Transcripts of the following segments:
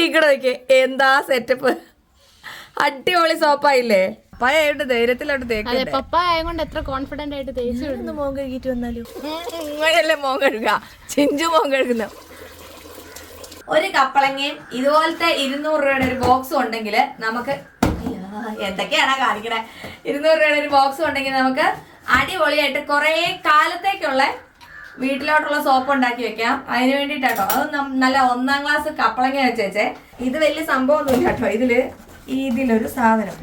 ഇങ്ങടെ നോക്കിയേ എന്താ സെറ്റപ്പ് അടിപൊളി സോപ്പായില്ലേ പഴയായിട്ട് ധൈര്യത്തിലോട്ട് അതെ തേക്കണ്ടേ പപ്പ ആയതുകൊണ്ട് എത്ര കോൺഫിഡന്റ് ആയിട്ട് തേച്ചു മോൻ കഴുകിട്ട് വന്നാലും? ഇങ്ങനെയല്ലേ മോൻ കഴുകുക. ചിഞ്ചു മോൻ കഴുകുന്ന. ഒരു കപ്പളങ്ങയും ഇതുപോലത്തെ ഇരുന്നൂറ് രൂപയുടെ ഒരു ബോക്സും ഉണ്ടെങ്കിൽ നമുക്ക് എന്തൊക്കെയാണ് കാണിക്കണേ? ഇരുന്നൂറ് രൂപയുടെ ഒരു ബോക്സും ഉണ്ടെങ്കിൽ നമുക്ക് അടിപൊളിയായിട്ട് കുറേ കാലത്തേക്കുള്ള വീട്ടിലോട്ടുള്ള സോപ്പ് ഉണ്ടാക്കി വെക്കാം. അതിന് വേണ്ടിയിട്ടാട്ടോ. അത് നല്ല ഒന്നാം ക്ലാസ് കപ്പളങ്ങ വെച്ചേച്ചേ ഇത് വലിയ സംഭവമൊന്നുമില്ല കേട്ടോ. ഇതിൽ ഇതിലൊരു സാധനം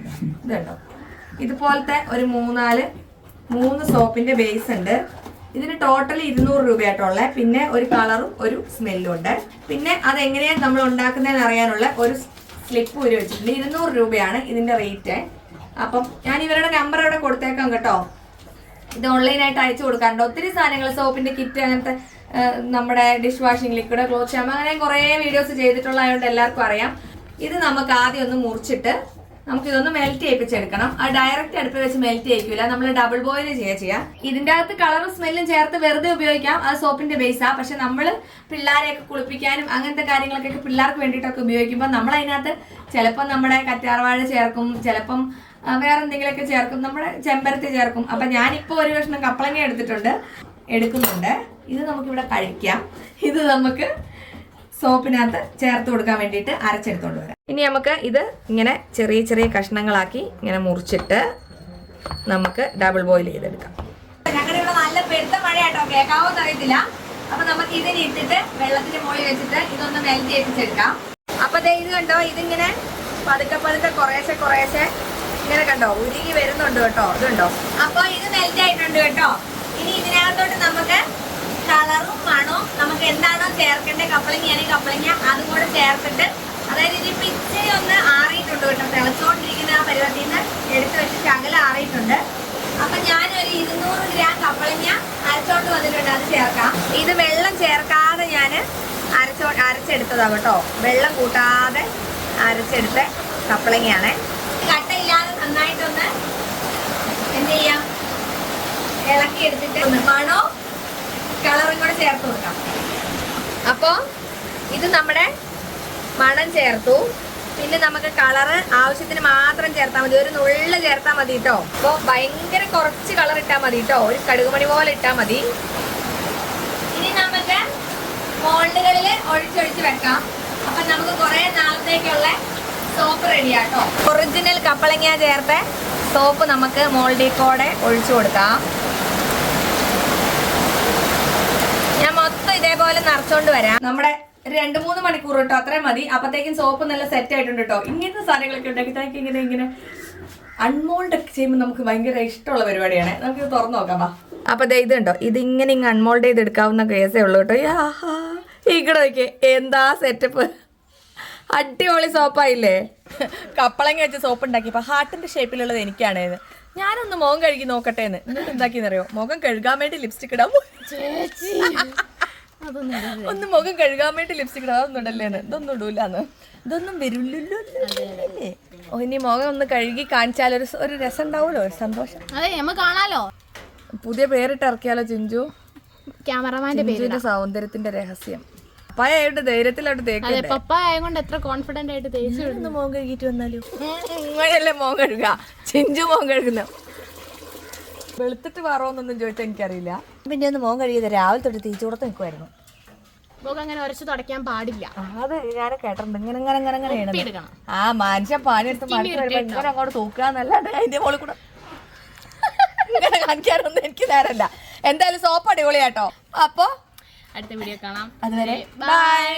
ഇത് ഇതുപോലത്തെ ഒരു മൂന്നാൽ മൂന്ന് സോപ്പിന്റെ ബേസ് ഉണ്ട്. ഇതിന് ടോട്ടൽ ഇരുന്നൂറ് രൂപയായിട്ടുള്ള പിന്നെ ഒരു കളറും ഒരു സ്മെല്ലും ഉണ്ട്. പിന്നെ അതെങ്ങനെയാണ് നമ്മൾ ഉണ്ടാക്കുന്നതെന്ന് അറിയാനുള്ള ഒരു സ്ലിപ്പ് ഒരു വെച്ചിട്ടുണ്ട്. ഇരുന്നൂറ് രൂപയാണ് ഇതിന്റെ റേറ്റ് അപ്പം ഞാൻ ഇവരുടെ നമ്പർ അവിടെ കൊടുത്തേക്കാം കേട്ടോ. ഇത് ഓൺലൈനായിട്ട് അയച്ചു കൊടുക്കാറുണ്ട്. ഒത്തിരി സാധനങ്ങൾ സോപ്പിന്റെ കിറ്റ് അങ്ങനത്തെ നമ്മുടെ dish washing liquid cloth shampoo അങ്ങനെ കുറേ വീഡിയോസ് ചെയ്തിട്ടുള്ളതായതുകൊണ്ട് എല്ലാവർക്കും അറിയാം. ഇത് നമുക്ക് ആദ്യം ഒന്ന് മുറിച്ചിട്ട് നമുക്ക് ഇതൊന്ന് മെൽറ്റ് ചെയ്യിപ്പിച്ചെടുക്കണം. ആ ഡയറക്റ്റ് അടുപ്പിൽ വെച്ച് മെൽറ്റ് ചെയ്യിക്കില്ല നമ്മൾ ഡബിൾ ബോയിൽ ചെയ്യുക ചെയ്യാം. ഇതിന്റെ അകത്ത് കളറും സ്മെല്ലും ചേർത്ത് വെറുതെ ഉപയോഗിക്കാം. അത് സോപ്പിന്റെ ബേസാ പക്ഷെ നമ്മൾ പിള്ളേരെയൊക്കെ കുളിപ്പിക്കാനും അങ്ങനത്തെ കാര്യങ്ങളൊക്കെ പിള്ളേർക്ക് വേണ്ടിയിട്ടൊക്കെ ഉപയോഗിക്കുമ്പോൾ നമ്മൾ അതിനകത്ത് ചിലപ്പോൾ നമ്മുടെ കറ്റാർവാഴ ചേർക്കും. ചിലപ്പം വേറെ എന്തെങ്കിലുമൊക്കെ ചേർക്കും. നമ്മുടെ ചെമ്പരത്തി ചേർക്കും. അപ്പൊ ഞാനിപ്പോ ഒരു കഷ്ണം കപ്പളങ്ങ എടുത്തിട്ടുണ്ട്. എടുക്കുന്നുണ്ട്. ഇത് നമുക്കിവിടെ കഴിക്കാം. ഇത് നമുക്ക് സോപ്പിനകത്ത് ചേർത്ത് കൊടുക്കാൻ വേണ്ടിയിട്ട് അരച്ചെടുത്തോണ്ട് വരാം. ഇനി നമുക്ക് ഇത് ഇങ്ങനെ ചെറിയ ചെറിയ കഷ്ണങ്ങളാക്കി ഇങ്ങനെ മുറിച്ചിട്ട് നമുക്ക് ഡബിൾ ബോയിൽ ചെയ്തെടുക്കാം. ഞങ്ങളുടെ ഇവിടെ നല്ല പെരുത്ത കേട്ടോ കേൾക്കാവോന്ന് അറിയത്തില്ല. അപ്പൊ നമുക്ക് ഇതിന് ഇട്ടിട്ട് വെള്ളത്തിന്റെ മുകളിൽ വെച്ചിട്ട് ഇതൊന്ന് മെൽറ്റ് ചെയ്യിപ്പിച്ചെടുക്കാം. അപ്പൊ ഇത് കണ്ടോ ഇതിങ്ങനെ പതുക്കെ പതുക്കെ കുറേശ്ശെ കുറേശ്ശെ ഇങ്ങനെ കണ്ടോ ഉരുകി വരുന്നുണ്ട് കേട്ടോ ഇതുണ്ടോ? അപ്പൊ ഇത് മെൽറ്റ് ആയിട്ടുണ്ട് കേട്ടോ. ഇനി ഇതിനകത്തോട്ട് നമുക്ക് കളറും മണവും നമുക്ക് എന്താണോ ചേർക്കേണ്ടത് കപ്പളങ്ങയാണെങ്കിൽ കപ്പളിങ്ങ അതും കൂടെ ചേർത്തിട്ട് അതായത് ഇനി പിച്ചി ഒന്ന് ആറിയിട്ടുണ്ട് കേട്ടോ. തിളച്ചുകൊണ്ടിരിക്കുന്ന ആ പരുവത്തിൽ നിന്ന് എടുത്തു വെച്ച് ശകലം ആറിയിട്ടുണ്ട്. അപ്പൊ ഞാനൊരു ഇരുന്നൂറ് ഗ്രാം കപ്പളങ്ങ അരച്ചോണ്ട് വന്നിട്ടുണ്ട്. അത് ചേർക്കാം. ഇത് വെള്ളം ചേർക്കാതെ ഞാൻ അരച്ചോ അരച്ചെടുത്തതാ കേട്ടോ. വെള്ളം കൂട്ടാതെ അരച്ചെടുത്ത കപ്പളങ്ങയാണ്. കട്ടയില്ലാതെ നന്നായിട്ടൊന്ന് എന്ത് ചെയ്യാം? ഇളക്കി എടുത്തിട്ട് ഒന്ന് മണോ? കളറും കൂടെ ചേർത്ത് കൊടുക്കാം. അപ്പോ ഇത് നമ്മുടെ മണം ചേർത്തു. പിന്നെ നമുക്ക് കളറ് ആവശ്യത്തിന് മാത്രം ചേർത്താൽ മതി. ഒരു നുള്ള ചേർത്താൽ മതി കേട്ടോ അപ്പോൾ ഭയങ്കര കുറച്ച് കളർ ഇട്ടാൽ മതി കേട്ടോ ഒരു കടുകുമണി പോലെ ഇട്ടാൽ മതി. ഇനി നമുക്ക് മോൾഡുകളിൽ ഒഴിച്ചൊഴിച്ച് വെക്കാം. അപ്പം നമുക്ക് കുറേ നാളത്തേക്കുള്ള സോപ്പ് റെഡിയാട്ടോ ഒറിജിനൽ കപ്പളങ്ങ ചേർത്ത്. സോപ്പ് നമുക്ക് മോൾഡിൽ ഒഴിച്ചു കൊടുക്കാം. ഞാൻ മൊത്തം ഇതേപോലെ നിറച്ചോണ്ട് വരാം. നമ്മുടെ രണ്ട് മൂന്ന് മണിക്കൂർ കേട്ടോ അത്രയും മതി. അപ്പത്തേക്കും സോപ്പ് നല്ല സെറ്റ് ആയിട്ടുണ്ട് കേട്ടോ ഇങ്ങനത്തെ സാധനങ്ങളൊക്കെ ഉണ്ടാക്കി ഇങ്ങനെ ഇങ്ങനെ അൺമോൾഡ് ഒക്കെ ചെയ്യുമ്പോൾ നമുക്ക് ഭയങ്കര ഇഷ്ടമുള്ള പരിപാടിയാണ്. നമുക്ക് ഇത് തുറന്നു നോക്കാം വാ. അപ്പൊ ഇത് ഇതുണ്ടോ? ഇത് ഇങ്ങനെ ഇങ്ങ് അൺമോൾഡ് ചെയ്ത് എടുക്കാവുന്ന കേസേ ഉള്ളൂ കേട്ടോ യാഹാ ഇവിടെ നോക്കിയേ എന്താ സെറ്റപ്പ് അടിപൊളി സോപ്പായില്ലേ കപ്പളങ്ങ വെച്ച് സോപ്പ് ഉണ്ടാക്കിയപ്പോ ഹാർട്ടിന്റെ ഷേപ്പിലുള്ളത് എനിക്കാണ് ഇത്. ഞാനൊന്ന് മുഖം കഴുകി നോക്കട്ടെ എന്ന്. എന്നിട്ട് എന്താക്കിയെന്നറിയോ? മുഖം കഴുകാൻ വേണ്ടി ലിപ്സ്റ്റിക് ഇടാം ചേച്ചി. ഒന്ന് മുഖം കഴുകാൻ വേണ്ടി ലിപ്സ്റ്റിക് ഇടാൻ അതൊന്നും ഇടല്ലേന്ന് ഇതൊന്നും ഇടൂലെന്ന്. ഇതൊന്നും വരില്ലല്ലോ ഓ ഇനി മുഖം ഒന്ന് കഴുകി കാണിച്ചാൽ ഒരു ഒരു രസം ഉണ്ടാവുമല്ലോ ഒരു സന്തോഷം. അതെ നമ്മ കാണാലോ? പുതിയ പേരിട്ട് ഇറക്കിയാലോ ചിഞ്ചു? ക്യാമറമാന്റെ പേര് സൗന്ദര്യത്തിന്റെ രഹസ്യം. പഴയായിട്ട് ധൈര്യത്തിലോട്ട് അതെ തേക്കണ്ടേ പപ്പ ആയതുകൊണ്ട് എത്ര കോൺഫിഡന്റ് ആയിട്ട് തേച്ചു ഒന്ന് മോൻ കഴുകിട്ട് വന്നാലും? ഇങ്ങനെയല്ലേ മോൻ കഴുകുക. ചിഞ്ചു മോൻ കഴുകുന്ന. വെളുത്തിട്ട് വറോന്നൊന്നും ചോദിച്ചാൽ എനിക്കറിയില്ല. പിന്നെ ഒന്ന് മോൻ കഴുകിയത് രാവിലെ തൊട്ട് തീച്ചൂടത്ത് നിൽക്കുമായിരുന്നു മുഖം അങ്ങനെ ഉരച്ച് തുടയ്ക്കാൻ പാടില്ല. അത് ഞാൻ കേട്ടിട്ടുണ്ട്. ഇങ്ങനെ ഇങ്ങനെ ഇങ്ങനെ ഇങ്ങനെ. എടുക്കണം ആ മനുഷ്യൻ പണിയെടുത്ത് മനുഷ്യൻ വരുമ്പോ ഇങ്ങനെ അങ്ങോട്ട് തൂക്കാന്നല്ലാണ്ട് അതിന്റെ മോളിൽ കൂടെ. ഇങ്ങനെ കാണിക്കാനൊന്നും എനിക്ക് നേരല്ല എന്തായാലും സോപ്പ് അടിപൊളിയാട്ടോ. അപ്പൊ അടുത്ത വീഡിയോ കാണാം. അതുവരെ ബൈ